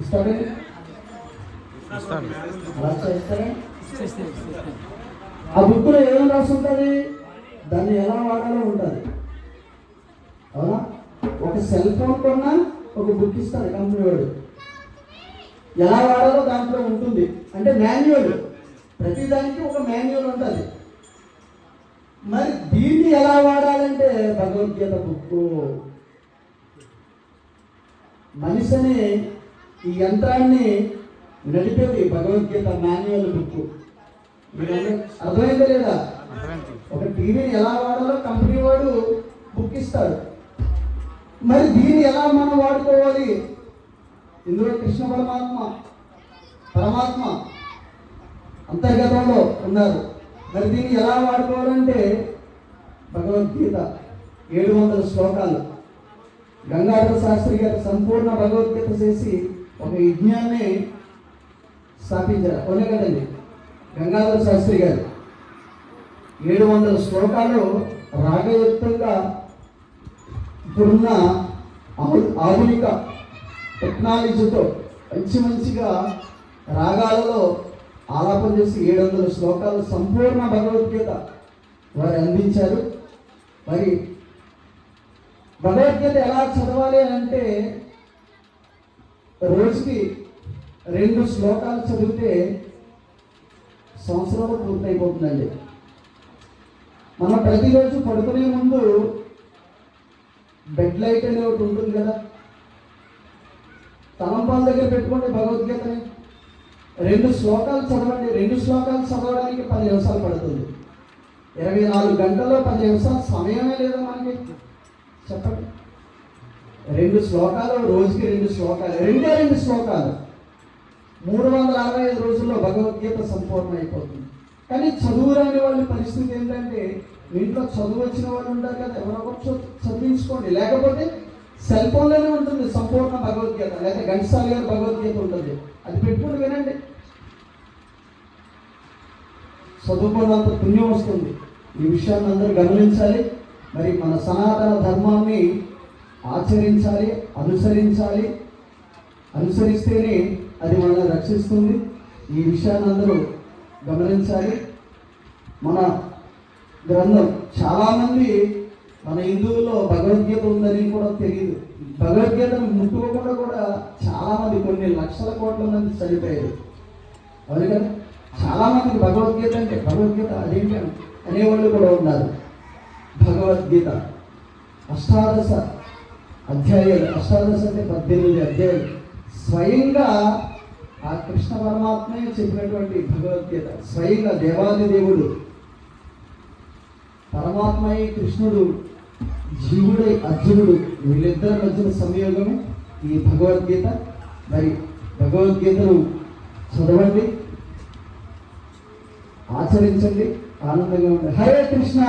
ఇస్తాడు? చేస్తారా ఆ బుక్లో ఏం రాసి ఉంటుంది దాన్ని ఎలా వాడాలో ఉంటుంది. అవునా? ఒక సెల్ ఫోన్ కొన్నా ఒక బుక్ ఇస్తాడు కంపెనీ వాడు ఎలా వాడాలో దాంట్లో ఉంటుంది. అంటే మాన్యువల్. ప్రతిదానికి ఒక మాన్యువల్ ఉంటుంది. మరి దీన్ని ఎలా వాడాలంటే భగవద్గీత బుక్ మనిషిని ఈ యంత్రాన్ని నడిపేది భగవద్గీత మాన్యువల్ బుక్. అర్థమైందా లేదా? ఒక టీవీని ఎలా వాడాలో కంపెనీ వాడు బుక్ ఇస్తాడు. మరి దీన్ని ఎలా మనం వాడుకోవాలి? ఇందులో కృష్ణ పరమాత్మ పరమాత్మ అంతర్గతంలో ఉన్నారు. మరి దీన్ని ఎలా వాడుకోవాలంటే భగవద్గీత ఏడు వందల శ్లోకాలు. గంగాధర శాస్త్రి గారు సంపూర్ణ భగవద్గీత చేసి ఒక యజ్ఞాన్ని స్థాపించారు. కొనే కదండి గంగాధర శాస్త్రి గారు ఏడు వందల శ్లోకాలు రాగయుక్తంగా ఇప్పుడున్న ఆధునిక టెక్నాలజీతో మంచి మంచిగా రాగాలలో ఆలాపన చేసి ఏడు వందల శ్లోకాలు సంపూర్ణ భగవద్గీత వారు అందించారు. మరి భగవద్గీత ఎలా చదవాలి అని అంటే రోజుకి రెండు శ్లోకాలు చదివితే సంవత్సరాలు పూర్తయిపోతుందండి. మనం ప్రతిరోజు పడుకునే ముందు బెడ్ లైట్ అనే ఒకటి ఉంటుంది కదా. తలంపాల దగ్గర పెట్టుకోండి భగవద్గీతని. రెండు శ్లోకాలు చదవండి రెండు శ్లోకాలు చదవడానికి పది నిమిషాలు పడుతుంది. ఇరవై నాలుగు గంటల్లో పది నిమిషాలు సమయమే లేదా మనకి? చెప్పండి. రెండు శ్లోకాలు రోజుకి రెండు శ్లోకాలు రెండే రెండు శ్లోకాలు. మూడు వందల అరవై ఐదు రోజుల్లో భగవద్గీత సంపూర్ణ అయిపోతుంది కానీ చదువు రాని వాళ్ళ పరిస్థితి ఏంటంటే ఇంట్లో చదువు వచ్చిన వాళ్ళు ఉంటారు కదా ఎవరొకరు చదువు- చదివించుకోండి. లేకపోతే సెల్ ఫోన్లోనే ఉంటుంది సంపూర్ణ భగవద్గీత లేదా ఘంటసాల గారి భగవద్గీత ఉంటుంది. అది పెట్టుకుని వినండి. చదువుకున్నంత పుణ్యం వస్తుంది. ఈ విషయాన్ని అందరూ గమనించాలి. మరి మన సనాతన ధర్మాన్ని ఆచరించాలి అనుసరించాలి. అనుసరిస్తేనే అది మనల్ని రక్షిస్తుంది. ఈ విషయాన్ని అందరూ గమనించాలి. మన గ్రంథం చాలామంది మన హిందువుల్లో భగవద్గీత ఉందని కూడా తెలియదు. భగవద్గీతను ముట్టుకోకుండా కూడా చాలామంది కొన్ని లక్షల కోట్ల మంది చనిపోయారు. అవును కదా? భగవద్గీత అంటే భగవద్గీత అదేంటి అనేవాళ్ళు కూడా ఉన్నారు. భగవద్గీత. అష్టాదశ అధ్యాయం అష్టాదశ అంటే పద్దెనిమిది అధ్యాయం. స్వయంగా ఆ కృష్ణ పరమాత్మే చెప్పినటువంటి భగవద్గీత స్వయంగా దేవాది దేవుడు పరమాత్మయ్య కృష్ణుడు జీవుడై అర్జునుడు వీళ్ళిద్దరి మధ్యన సంయోగమే ఈ భగవద్గీత. మరి భగవద్గీతను చదవండి ఆచరించండి ఆనందంగా ఉండండి. హరే కృష్ణ!